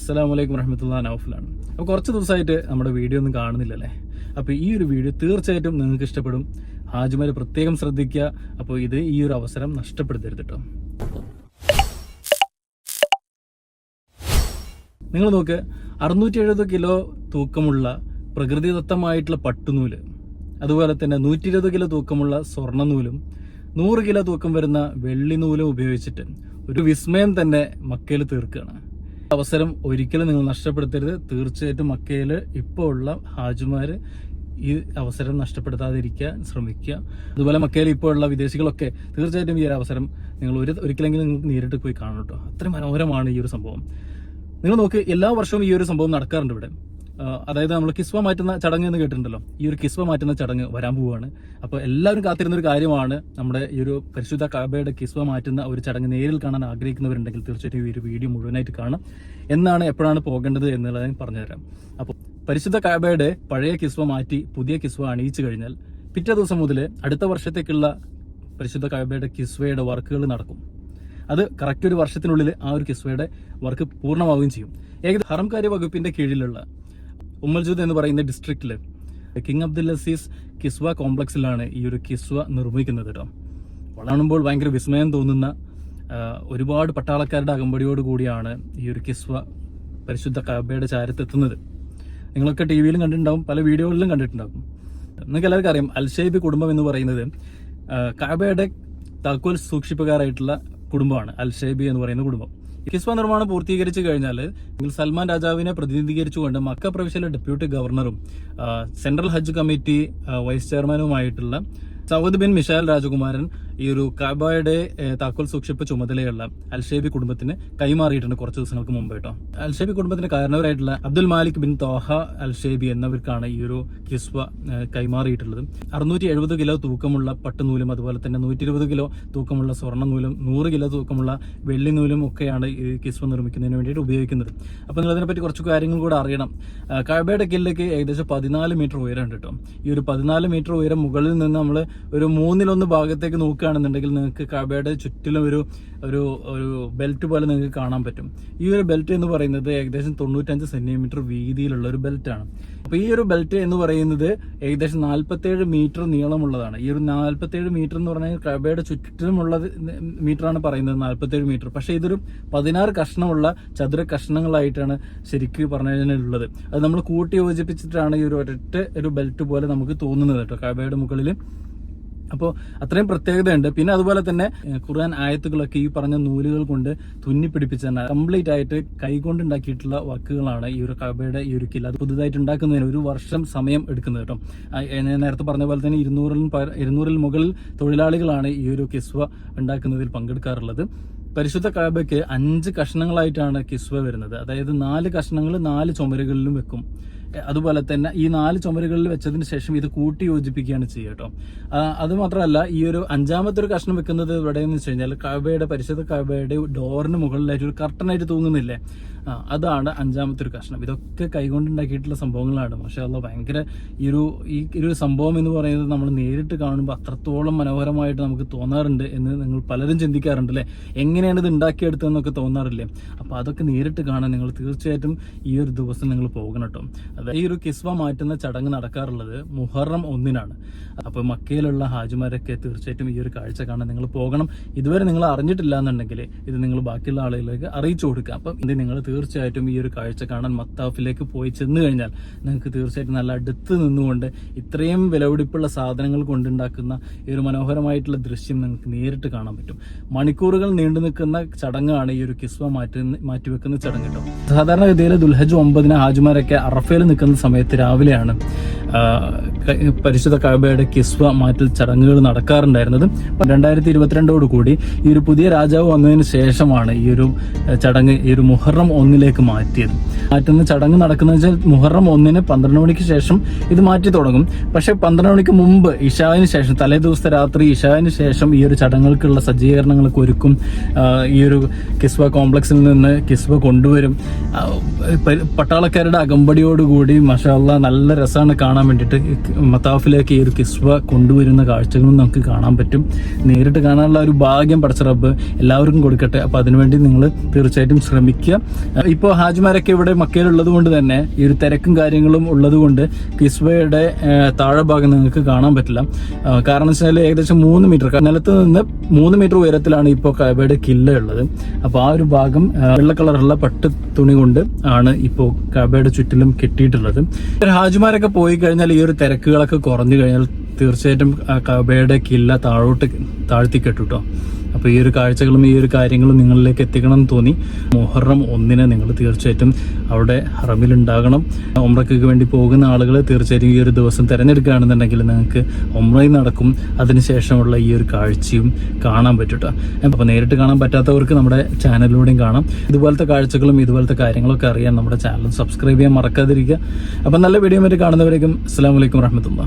അസ്സലാമു അലൈക്കും വറഹമത്തുള്ള നൗഫലാണ് അപ്പോൾ കുറച്ച് ദിവസമായിട്ട് നമ്മുടെ വീഡിയോ ഒന്നും കാണുന്നില്ലല്ലേ? അപ്പോൾ ഈ ഒരു വീഡിയോ തീർച്ചയായിട്ടും നിങ്ങൾക്ക് ഇഷ്ടപ്പെടും. ഹാജിമാർ പ്രത്യേകം ശ്രദ്ധിക്കുക. അപ്പോൾ ഇത് ഈ ഒരു അവസരം നഷ്ടപ്പെടുത്തരുത് കേട്ടോ നിങ്ങൾ നോക്ക് അറുന്നൂറ്റി എഴുപത് കിലോ തൂക്കമുള്ള പ്രകൃതിദത്തമായിട്ടുള്ള പട്ടുനൂൽ അതുപോലെ തന്നെ നൂറ്റി ഇരുപത് കിലോ തൂക്കമുള്ള സ്വർണനൂലും നൂറ് കിലോ തൂക്കം വരുന്ന വെള്ളി നൂലും ഉപയോഗിച്ചിട്ട് ഒരു വിസ്മയം തന്നെ മക്കയിൽ തീർക്കുകയാണ്. അവസരം ഒരിക്കലും നിങ്ങൾ നഷ്ടപ്പെടുത്തരുത്. തീർച്ചയായിട്ടും മക്കയിൽ ഇപ്പോൾ ഉള്ള ഹാജുമാർ ഈ അവസരം നഷ്ടപ്പെടുത്താതിരിക്കാൻ ശ്രമിക്കുക. അതുപോലെ മക്കയിൽ ഇപ്പോൾ ഉള്ള വിദേശികളൊക്കെ തീർച്ചയായിട്ടും ഈ ഒരു അവസരം നിങ്ങൾ ഒരു ഒരിക്കലെങ്കിലും നിങ്ങൾക്ക് നേരിട്ട് പോയി കാണണം കേട്ടോ. അത്രയും മനോഹരമാണ് ഈ ഒരു സംഭവം. നിങ്ങൾ നോക്ക് എല്ലാ വർഷവും ഈ ഒരു സംഭവം നടക്കാറുണ്ട് ഇവിടെ. അതായത് നമ്മൾ കിസ്വ മാറ്റുന്ന ചടങ്ങ് എന്ന് കേട്ടിട്ടുണ്ടല്ലോ. ഈ ഒരു കിസ്വ മാറ്റുന്ന ചടങ്ങ് വരാൻ പോവുകയാണ് അപ്പോൾ എല്ലാവരും കാത്തിരുന്ന ഒരു കാര്യമാണ് നമ്മുടെ ഈ ഒരു പരിശുദ്ധ കബയുടെ കിസ്വ മാറ്റുന്ന ഒരു ചടങ്ങ് നേരിൽ കാണാൻ ആഗ്രഹിക്കുന്നവരുണ്ടെങ്കിൽ തീർച്ചയായിട്ടും ഈ ഒരു വീഡിയോ മുഴുവനായിട്ട് കാണാം. എന്നാണ് എപ്പോഴാണ് പോകേണ്ടത് എന്നുള്ളത് ഞാൻ പറഞ്ഞുതരാം. അപ്പോൾ പരിശുദ്ധ കാബയുടെ പഴയ കിസ്വ മാറ്റി പുതിയ കിസ്വ അണിയിച്ചു കഴിഞ്ഞാൽ പിറ്റേ ദിവസം മുതൽ അടുത്ത വർഷത്തേക്കുള്ള പരിശുദ്ധ കാബയുടെ കിസ്വയുടെ വർക്കുകൾ നടക്കും. അത് കറക്റ്റ് ഒരു വർഷത്തിനുള്ളിൽ ആ ഒരു കിസ്വയുടെ വർക്ക് പൂർണമാവുകയും ചെയ്യും. ഏകദേശം ഹറംകാര്യ വകുപ്പിന്റെ കീഴിലുള്ള ഉമ്മൽജൂദ് എന്ന് പറയുന്ന ഡിസ്ട്രിക്റ്റിൽ കിങ് അബ്ദുൽ അസീസ് കിസ്വ കോംപ്ലക്സിലാണ് ഈ ഒരു കിസ്വ നിർമ്മിക്കുന്നത് കേട്ടോ കാണുമ്പോൾ ഭയങ്കര വിസ്മയം തോന്നുന്ന ഒരുപാട് പട്ടാളക്കാരുടെ അകമ്പടിയോട് കൂടിയാണ് ഈ ഒരു കിസ്വ പരിശുദ്ധ കബയുടെ ചാരത്തെത്തുന്നത്. നിങ്ങളൊക്കെ ടി വിയിലും കണ്ടിട്ടുണ്ടാവും പല വീഡിയോകളിലും കണ്ടിട്ടുണ്ടാകും നിങ്ങൾക്ക് എല്ലാവർക്കും അറിയാം അൽഷൈബ് കുടുംബം എന്ന് പറയുന്നത് കാബയുടെ താക്കോൽ സൂക്ഷിപ്പുകാരായിട്ടുള്ള കുടുംബമാണ് അൽഷൈബി എന്ന് പറയുന്ന കുടുംബം. കിസ്വ നിർമ്മാണം പൂർത്തീകരിച്ചു കഴിഞ്ഞാൽ സൽമാൻ രാജാവിനെ പ്രതിനിധീകരിച്ചുകൊണ്ട് മക്ക പ്രവിശ്യയിലെ ഡെപ്യൂട്ടി ഗവർണറും സെൻട്രൽ ഹജ്ജ് കമ്മിറ്റി വൈസ് ചെയർമാനുമായിട്ടുള്ള സൗദ് ബിൻ മിഷാൽ രാജകുമാരൻ ഈ ഒരു കബയുടെ താക്കോൽ സൂക്ഷിപ്പ് ചുമതലയുള്ള അൽഷേബി കുടുംബത്തിന് കൈമാറിയിട്ടുണ്ട് കുറച്ച് ദിവസങ്ങൾക്ക് മുമ്പ് കേട്ടോ. അൽഷേബി കുടുംബത്തിന്റെ കാരണവരായിട്ടുള്ള Abdul Malik bin Taha Alshaibi എന്നവർക്കാണ് ഈ ഒരു കിസ്വ കൈമാറിയിട്ടുള്ളത്. അറുന്നൂറ്റി എഴുപത് കിലോ തൂക്കമുള്ള പട്ടുനൂലും അതുപോലെ തന്നെ നൂറ്റി ഇരുപത് കിലോ തൂക്കമുള്ള സ്വർണ നൂലും നൂറ് കിലോ തൂക്കമുള്ള വെള്ളി നൂലും ഒക്കെയാണ് ഈ കിസ്വ നിർമ്മിക്കുന്നതിന് വേണ്ടിയിട്ട് ഉപയോഗിക്കുന്നത്. അപ്പോൾ നിങ്ങൾ അതിനെപ്പറ്റി കുറച്ച് കാര്യങ്ങൾ കൂടെ അറിയണം. കഴബയുടെ കില്ലേക്ക് ഏകദേശം പതിനാല് മീറ്റർ ഉയരം കേട്ടോ. ഈ ഒരു പതിനാല് മീറ്റർ ഉയരം മുകളിൽ നിന്ന് നമ്മൾ ഒരു മൂന്നിലൊന്ന് ഭാഗത്തേക്ക് നോക്കുകയാണെന്നുണ്ടെങ്കിൽ നിങ്ങൾക്ക് കബയുടെ ചുറ്റിലും ഒരു ഒരു ഒരു ബെൽറ്റ് പോലെ നിങ്ങൾക്ക് കാണാൻ പറ്റും. ഈ ഒരു ബെൽറ്റ് എന്ന് പറയുന്നത് ഏകദേശം തൊണ്ണൂറ്റഞ്ച് സെന്റിമീറ്റർ വീതിയിലുള്ള ഒരു ബെൽറ്റാണ് അപ്പോൾ ഈ ഒരു ബെൽറ്റ് എന്ന് പറയുന്നത് ഏകദേശം നാൽപ്പത്തേഴ് മീറ്റർ നീളമുള്ളതാണ്. ഈ ഒരു നാൽപ്പത്തേഴ് മീറ്റർ എന്ന് പറഞ്ഞാൽ കബയുടെ ചുറ്റിലുമുള്ളത് മീറ്ററാണ് പറയുന്നത് നാൽപ്പത്തേഴ് മീറ്റർ പക്ഷേ ഇതൊരു പതിനാറ് കഷ്ണമുള്ള ചതുര കഷ്ണങ്ങളായിട്ടാണ് ശരിക്ക് പറഞ്ഞു കഴിഞ്ഞാൽ ഉള്ളത് അത് നമ്മൾ കൂട്ടി യോജിപ്പിച്ചിട്ടാണ് ഈ ഒരു ഒരൊറ്റ ഒരു ബെൽറ്റ് പോലെ നമുക്ക് തോന്നുന്നത് കേട്ടോ കബയുടെ മുകളിൽ അപ്പോൾ അത്രയും പ്രത്യേകതയുണ്ട്. പിന്നെ അതുപോലെ തന്നെ ഖുർആൻ ആയത്തുകളൊക്കെ ഈ പറഞ്ഞ നൂലുകൾ കൊണ്ട് തുന്നി പിടിപ്പിച്ച കംപ്ലീറ്റ് ആയിട്ട് കൈകൊണ്ട് ഉണ്ടാക്കിയിട്ടുള്ള വർക്കുകളാണ് ഈ ഒരു കബയുടെ ഈ ഒരു കില്ല. അത് പുതുതായിട്ട് ഉണ്ടാക്കുന്നതിന് ഒരു വർഷം സമയം എടുക്കുന്നത് കേട്ടോ. നേരത്തെ പറഞ്ഞ പോലെ തന്നെ ഇരുന്നൂറിൽ ഇരുന്നൂറിൽ മുകളിൽ തൊഴിലാളികളാണ് ഈ ഒരു കിസ്വ ഉണ്ടാക്കുന്നതിൽ പങ്കെടുക്കാറുള്ളത്. പരിശുദ്ധ കബയ്ക്ക് അഞ്ച് കഷ്ണങ്ങളായിട്ടാണ് കിസ്വ വരുന്നത്. അതായത് നാല് കഷ്ണങ്ങൾ നാല് ചുമരുകളിലും വെക്കും. അതുപോലെ തന്നെ ഈ നാല് ചുമരുകളിൽ വെച്ചതിന് ശേഷം ഇത് കൂട്ടി യോജിപ്പിക്കുകയാണ് ചെയ്യുക കേട്ടോ. അത് മാത്രമല്ല ഈ ഒരു അഞ്ചാമത്തെ ഒരു കഷ്ണം വെക്കുന്നത് എവിടെയെന്ന് വെച്ച് കഴിഞ്ഞാൽ കവയുടെ പരിശുദ്ധ കവയുടെ ഡോറിന് മുകളിലായിട്ട് ഒരു കർട്ടനായിട്ട് തൂങ്ങുന്നില്ലേ? അതാണ് അഞ്ചാമത്തെ ഒരു കഷ്ണം. ഇതൊക്കെ കൈകൊണ്ടുണ്ടാക്കിയിട്ടുള്ള സംഭവങ്ങളാണ്. പക്ഷേ അല്ല ഭയങ്കര ഈ ഒരു ഈ ഒരു സംഭവം എന്ന് പറയുന്നത് നമ്മൾ നേരിട്ട് കാണുമ്പോൾ അത്രത്തോളം മനോഹരമായിട്ട് നമുക്ക് തോന്നാറുണ്ട് എന്ന് നിങ്ങൾ പലരും ചിന്തിക്കാറുണ്ട് അല്ലേ? എങ്ങനെയാണ് ഇത് ഉണ്ടാക്കിയെടുത്തതെന്നൊക്കെ തോന്നാറില്ലേ? അപ്പോൾ അതൊക്കെ നേരിട്ട് കാണാൻ നിങ്ങൾ തീർച്ചയായിട്ടും ഈ ഒരു ദിവസം നിങ്ങൾ പോകണം കേട്ടോ. അതായത് ഈ ഒരു കിസ്വ മാറ്റുന്ന ചടങ്ങ് നടക്കാറുള്ളത് മുഹറം ഒന്നിനാണ്. അപ്പോൾ മക്കയിലുള്ള ഹാജിമാരൊക്കെ തീർച്ചയായിട്ടും ഈ ഒരു കാഴ്ച കാണാൻ നിങ്ങൾ പോകണം. ഇതുവരെ നിങ്ങൾ അറിഞ്ഞിട്ടില്ല എന്നുണ്ടെങ്കിൽ ഇത് നിങ്ങൾ ബാക്കിയുള്ള ആളുകളിലേക്ക് അറിയിച്ചു കൊടുക്കുക അപ്പം ഇത് നിങ്ങൾ തീർച്ചയായിട്ടും ഈ ഒരു കാഴ്ച കാണാൻ മത്താഫിലേക്ക് പോയി ചെന്ന് കഴിഞ്ഞാൽ നിങ്ങൾക്ക് തീർച്ചയായിട്ടും നല്ല അടുത്ത് നിന്നുകൊണ്ട് ഇത്രയും വിലപിടിപ്പുള്ള സാധനങ്ങൾ കൊണ്ടുണ്ടാക്കുന്ന ഈ ഒരു മനോഹരമായിട്ടുള്ള ദൃശ്യം നിങ്ങൾക്ക് നേരിട്ട് കാണാൻ പറ്റും. മണിക്കൂറുകൾ നീണ്ടു നിൽക്കുന്ന ചടങ്ങാണ് ഈ ഒരു കിസ്വ മാറ്റി മാറ്റിവെക്കുന്ന ചടങ്ങ് കേട്ടോ. സാധാരണഗതിയിൽ ദുൽഹജ് ഒമ്പതിന് ഹാജിമാരൊക്കെ അറഫയിൽ നിൽക്കുന്ന സമയത്ത് രാവിലെയാണ് പരിശുദ്ധ കാബയുടെ കിസ്വ മാറ്റൽ ചടങ്ങുകൾ നടക്കാറുണ്ടായിരുന്നത്. രണ്ടായിരത്തി ഇരുപത്തിരണ്ടോട് കൂടി ഈ ഒരു പുതിയ രാജാവ് വന്നതിന് ശേഷമാണ് ഈ ഒരു ചടങ്ങ് ഈ ഒരു മുഹറം ഒന്നിലേക്ക് മാറ്റിയത്. മാറ്റുന്ന ചടങ്ങ് നടക്കുന്നത് വെച്ചാൽ മുഹറം ഒന്നിന് പന്ത്രണ്ട് മണിക്ക് ശേഷം ഇത് മാറ്റി തുടങ്ങും. പക്ഷെ പന്ത്രണ്ട് മണിക്ക് മുമ്പ് ഇഷാവിന് ശേഷം തലേ ദിവസത്തെ രാത്രി ഇഷാവിന് ശേഷം ഈ ഒരു ചടങ്ങുകൾക്കുള്ള സജ്ജീകരണങ്ങളൊക്കെ ഒരുക്കും. ഈ ഒരു കിസ്ബ കോംപ്ലക്സിൽ നിന്ന് കിസ്ബ കൊണ്ടുവരും. പട്ടാളക്കാരുടെ അകമ്പടിയോടുകൂടി മഷാല്ല നല്ല രസമാണ് കാണാൻ വേണ്ടിയിട്ട്. മത്താഫിലേക്ക് ഈ ഒരു കിസ്ബ കൊണ്ടുവരുന്ന കാഴ്ചകളും നമുക്ക് കാണാൻ പറ്റും. നേരിട്ട് കാണാനുള്ള ഒരു ഭാഗ്യം പഠിച്ച റബ്ബ് എല്ലാവർക്കും കൊടുക്കട്ടെ. അപ്പോൾ അതിനുവേണ്ടി നിങ്ങൾ തീർച്ചയായിട്ടും ശ്രമിക്കുക. ഇപ്പോൾ ഹാജിമാരൊക്കെ ഇവിടെ മക്കയിലുള്ളത് കൊണ്ട് തന്നെ ഈ ഒരു തിരക്കും കാര്യങ്ങളും ഉള്ളത് കൊണ്ട് കിസ്ബയുടെ താഴെ ഭാഗം നിങ്ങൾക്ക് കാണാൻ പറ്റില്ല. കാരണം വെച്ചാൽ ഏകദേശം മൂന്ന് മീറ്റർ നിലത്ത് നിന്ന് മൂന്ന് മീറ്റർ ഉയരത്തിലാണ് ഇപ്പോൾ കബയുടെ കില്ല ഉള്ളത് അപ്പോൾ ആ ഒരു ഭാഗം വെള്ള കളറുള്ള പട്ട് തുണി കൊണ്ട് ആണ് ഇപ്പോൾ കബയുടെ ചുറ്റിലും കെട്ടിയിട്ടുള്ളത്. ഹാജിമാരൊക്കെ പോയി കഴിഞ്ഞാൽ ഈ ഒരു തിരക്കുകളൊക്കെ കുറഞ്ഞു കഴിഞ്ഞാൽ തീർച്ചയായിട്ടും കബയുടെ കില്ല താഴോട്ട് താഴ്ത്തി കെട്ടുട്ടോ അപ്പോൾ ഈ ഒരു കാഴ്ചകളും ഈ ഒരു കാര്യങ്ങളും നിങ്ങളിലേക്ക് എത്തിക്കണം എന്ന് തോന്നി. മുഹറം ഒന്നിന് നിങ്ങൾ തീർച്ചയായിട്ടും അവിടെ ഹറമിലുണ്ടാകണം ഒമ്രയ്ക്ക് വേണ്ടി പോകുന്ന ആളുകൾ തീർച്ചയായിട്ടും ഈ ഒരു ദിവസം തിരഞ്ഞെടുക്കുകയാണെന്നുണ്ടെങ്കിൽ നിങ്ങൾക്ക് ഒമ്രയും നടക്കും. അതിനുശേഷമുള്ള ഈ ഒരു കാഴ്ചയും കാണാൻ പറ്റൂട്ടോ. അപ്പോൾ നേരിട്ട് കാണാൻ പറ്റാത്തവർക്ക് നമ്മുടെ ചാനലിലൂടെയും കാണാം. ഇതുപോലത്തെ കാഴ്ചകളും ഇതുപോലത്തെ കാര്യങ്ങളൊക്കെ അറിയാൻ നമ്മുടെ ചാനൽ സബ്സ്ക്രൈബ് ചെയ്യാൻ മറക്കാതിരിക്കുക. അപ്പം നല്ല വീഡിയോ മറ്റു കാണുന്നവരേക്കും അസ്സാം വലൈക്കും വറഹമത്തുള്ള